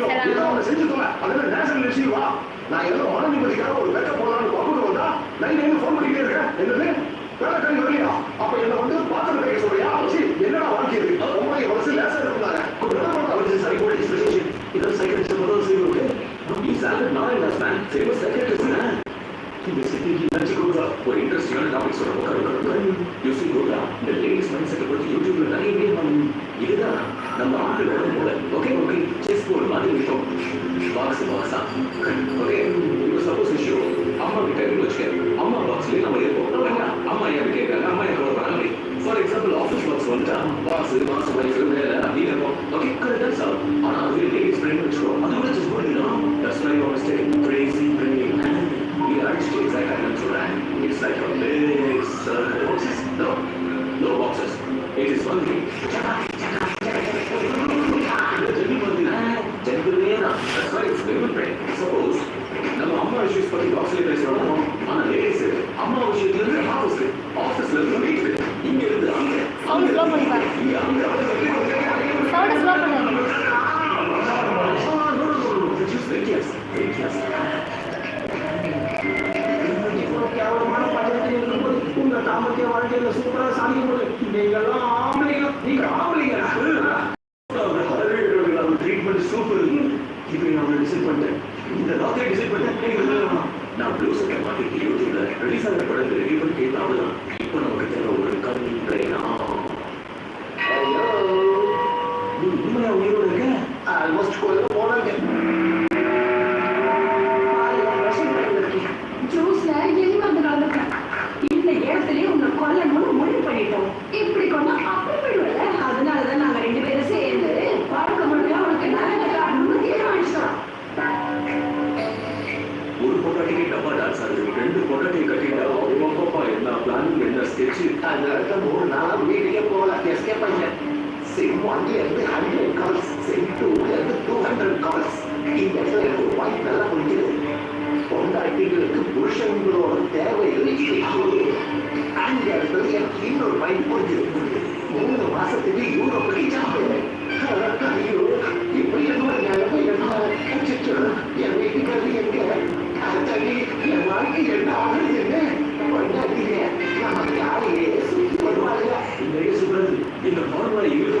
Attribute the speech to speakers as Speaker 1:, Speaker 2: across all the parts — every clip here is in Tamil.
Speaker 1: பேசலாம் நான் ஏதோ மன நிம்மதிக்காக ஒரு வெக்க போலான்னு பக்குடு வந்தா நைட் ஃபோன் பண்ணிட்டே இருக்கேன்.
Speaker 2: என்னது வேலை என்ன வந்து பாத்திரம் கிடைக்க சொல்றியா? என்னடா வாழ்க்கை இருக்கு ரொம்ப வளர்ச்சி லேசா இருந்தாங்க இதோ சைக்கிள் முதல் செய்வருக்கு இசால நான் என்ன ஸ்பேன் சேவ சைக்கிள் இந்த ஒரு இன்ட்ரெஸ்டிங்கான டாபிக் சொல்ல உட்காந்து யூசி இந்த லேடிஸ் மைண்ட் செட்டை பற்றி யூடியூப்ல நிறைய பேர் இதுதான் நம்ம ஆண்களோட போல ஓகே ஓகே செஸ் போர்டு மாதிரி இருக்கும் பாக்ஸ் பாக்ஸா ஓகே இப்போ சப்போஸ் இஷ்யூ அம்மா கிட்ட இருந்து வச்சுக்க அம்மா பாக்ஸ்லயே நம்ம இருப்போம் இல்லையா? அம்மா எனக்கு கேட்கறாங்க அம்மா என்ன ஒரு பண்ணாங்க ஃபார் எக்ஸாம்பிள் ஆஃபீஸ் பாக்ஸ் வந்துட்டா பாக்ஸ் மாசம் வைஃப் வேலை அப்படின்னு இருக்கும் ஓகே கரெக்டாக சார் ஆனால் அது லேடிஸ் ஃப்ரெண்ட் வச்சுக்கோ அது கூட செஸ் போர்டு பண்ணிடலாம் that's my your mistake crazy brain We are states like I It's like a big circle. No. No boxes. It is one thing.
Speaker 1: Sim ஒன்ல இருந்து ஹண்ட்ரட் கால்ஸ் சிம் டூல இருந்து டூ ஹண்ட்ரட் கால்ஸ் இந்த இடத்துல எனக்கு ஒரு வாய்ப்பு நல்லா புரிஞ்சுது பொண்டாட்டிகளுக்கு புருஷங்களோட தேவை இல்லை அந்த இடத்துல எனக்கு இன்னொரு வாய்ப்பு புரிஞ்சுது மூணு மாசத்துக்கு யூரோப்புக்கு சாப்பிடுவேன் ஐயோ இப்ப என்னோட நிலைமை என்ன அச்சச்சோ, என் வீட்டுக்காரர் எங்க? அத்தனை என் வாழ்க்கை என்ன ஆகுது என்ன? பொண்டாட்டிங்க நமக்கு யாரையே சுத்தி வருவாங்க
Speaker 2: இந்த சுப்ரது இந்த ஃபார்முலா
Speaker 3: இருக்கிற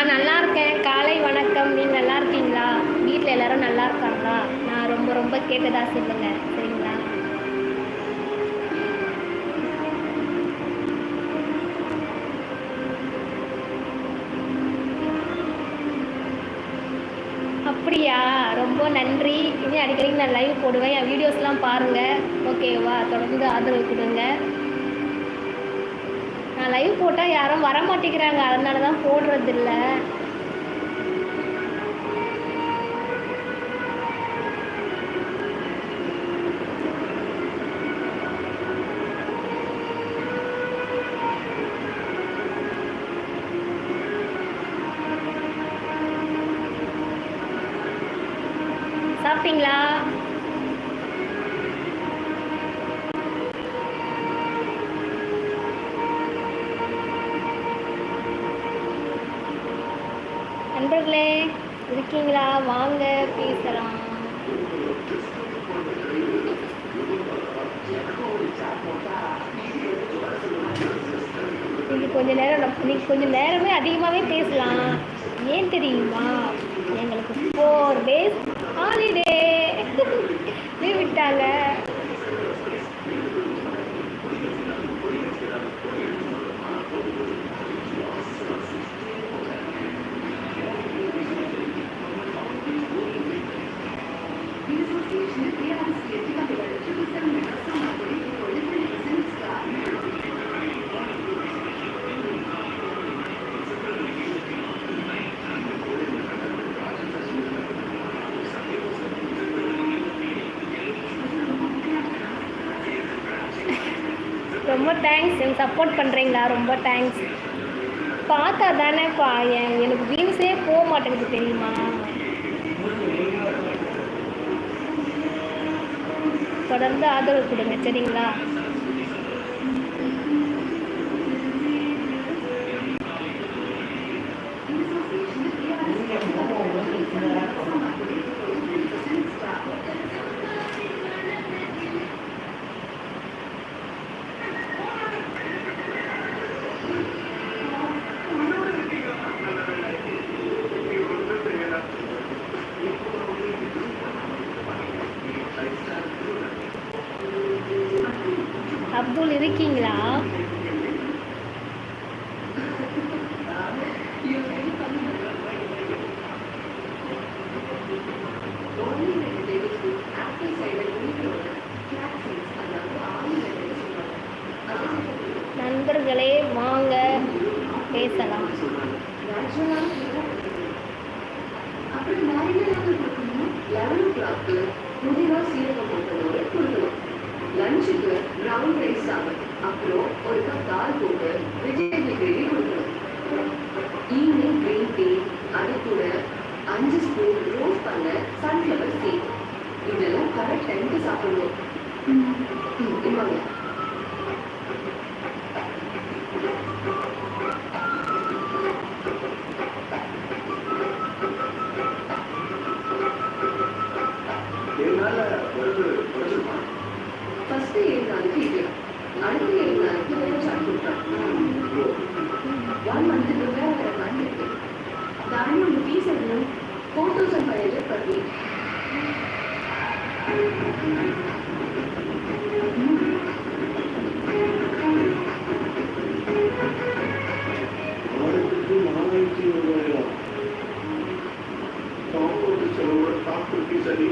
Speaker 3: நான் நல்லா இருக்கேன். காலை வணக்கம். நீங்கள் நல்லா இருக்கீங்களா? வீட்டில் எல்லாரும் நல்லா இருக்காங்களா? நான் ரொம்ப ரொம்ப கேட்டதா சொல்லுங்க. சரிங்களா? அப்படியா? ரொம்ப நன்றி. இனி அடிக்கடி நான் லைவ் போடுவேன். என் வீடியோஸ்லாம் பாருங்கள் ஓகேவா தொடர்ந்து ஆதரவு கொடுங்க. நான் லைவ் போட்டால் யாரும் வர மாட்டேங்கிறாங்க. அதனால தான் போடுறதில்ல. சாப்பிட்டீங்களா? இருக்கீங்களா? வாங்க பேசலாம். இன்னைக்கு கொஞ்ச நேரம் நம்ம- இன்னைக்கு கொஞ்சம் நேரமே அதிகமாகவே பேசலாம். ஏன் தெரியுமா? எங்களுக்கு ஃபோர் டேஸ் ஹாலிடே லீவ் விட்டாங்க ரொம்ப தேங்க்ஸ் எனக்கு சப்போர்ட் பண்ணுறீங்களா ரொம்ப தேங்க்ஸ் பார்த்தா தானேப்பா எனக்கு வியூஸே போக மாட்டேங்குது தெரியுமா? தொடர்ந்து ஆதரவு கொடுங்க சரிங்களா? அப்துல் இருக்கீங்களா? நண்பர்களே வாங்க பேசலாம்.
Speaker 4: அப்புறம் லெவன் ஓ கிளாக்கு சீரகம் போட்டதோட கொடுக்கணும் லஞ்சுக்கு ப்ரௌன் ரைஸ் ஆகும். அப்புறம் ஒரு கப் தால் போட்டு வெஜிடபிள் கிரேவி கொடுக்கணும். ஈவினிங் கிரீன் டீ அது கூட அஞ்சு ஸ்பூன் ரோஸ் பண்ண சன்ஃப்ளவர் சீட் இதெல்லாம் கரெக்ட் டைமுக்கு சாப்பிடணும். ம்,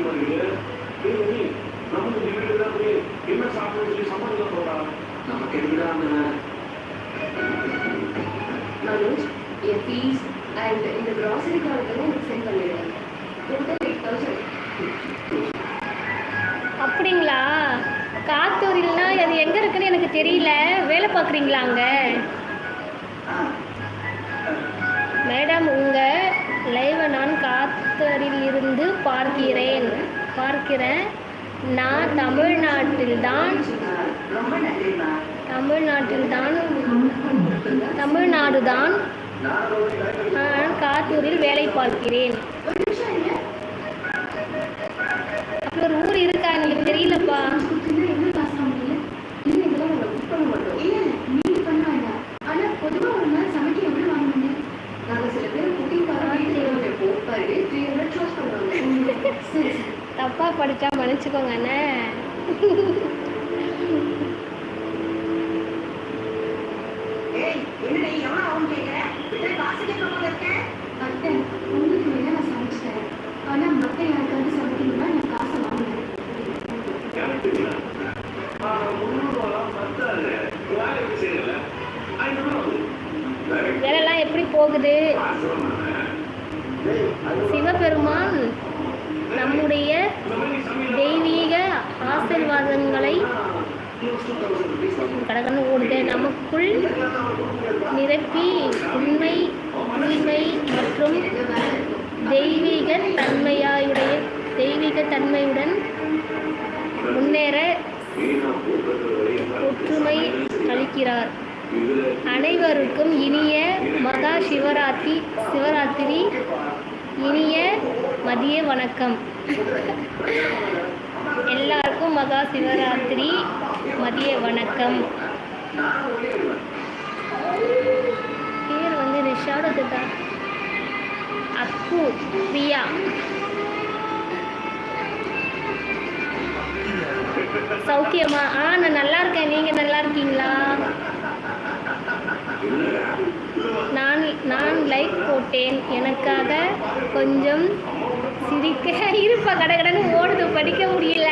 Speaker 1: டாக்டர் நமக்கு போய் என்ன சொல்லி
Speaker 2: நமக்கு
Speaker 4: மனோஜ் என் ஃபீஸ் அண்ட் இந்த கிராசரி எனக்கு சென்ட் டோட்டல் எயிட் தௌசண்ட்
Speaker 3: அப்படிங்களா? காத்தூரில்னா அது எங்கே இருக்குன்னு எனக்கு தெரியல. வேலை பார்க்குறீங்களா அங்கே? மேடம் உங்கள் லைவை நான் காத்தூரில் இருந்து பார்க்கிறேன். பார்க்கிறேன். நான் தமிழ்நாட்டில்தான் தமிழ்நாட்டில்தான் தமிழ்நாடு தான் நான் காத்தூரில் வேலை பார்க்கிறேன்.
Speaker 4: ஒரு
Speaker 3: ஊர் இருக்கா எங்களுக்கு தெரியலப்பா
Speaker 4: கொடுத்தீங்கன்னா என்ன காசு வாங்குவீங்க இல்லை இதெல்லாம் நாங்கள் புக் பண்ண மாட்டோம் இல்லை நீங்கள் பண்ண வேண்டாம் ஆனால் பொதுவாக ஒரு நாள் சமைக்க எவ்வளோ வாங்குவீங்க நாங்கள் சில பேர் குக்கிங் பார்த்து வைப்போம் பாரு த்ரீ ஹண்ட்ரட் சார்ஜ் பண்ணுவாங்க சரி சரி
Speaker 3: தப்பாக படித்தா மன்னிச்சுக்கோங்க அண்ணே
Speaker 4: ஏய் என்னடி எவ்வளோ ஆகும் கேட்குறேன் விட்டு காசு கேட்க போல இருக்கேன் அத்தை உங்களுக்கு வேணா நான் சமைச்சிட்டேன் ஆனால் மற்ற யாருக்காவது சமைக்கணும்னா நான் காசை வாங்குவேன்
Speaker 1: எனக்கு தெரியல முந்நூறுவா பத்தாது வேலைக்கு செய்யல ஐநூறு
Speaker 3: வேலைலாம் எப்படி போகுது? சிவபெருமான் நம்முடைய தெய்வீக ஆசிர்வாதங்களை கடகன்னு ஓடுது. நமக்குள் நிரப்பி உண்மை தூய்மை மற்றும் தெய்வீக தன்மையாயுடைய தெய்வீக தெய்வீக தன்மையுடன் முன்னேற ஒற்றுமை அளிக்கிறார். அனைவருக்கும் இனிய மகா சிவராத்திரி சிவராத்திரி இனிய மதிய வணக்கம். எல்லாருக்கும் மகா சிவராத்திரி. மதிய வணக்கம். பேர் வந்து நிஷாடு திட்டா அப்பு பிரியா. சௌக்கியமா? ஆ நான் நல்லா இருக்கேன். நீங்க நல்லா இருக்கீங்களா? நான் நான் லைக் போட்டேன். எனக்காக கொஞ்சம் சிரிக்க இருப்பா கடனு ஓடுது படிக்க முடியல.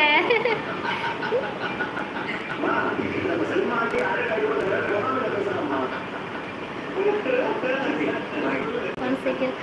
Speaker 3: One second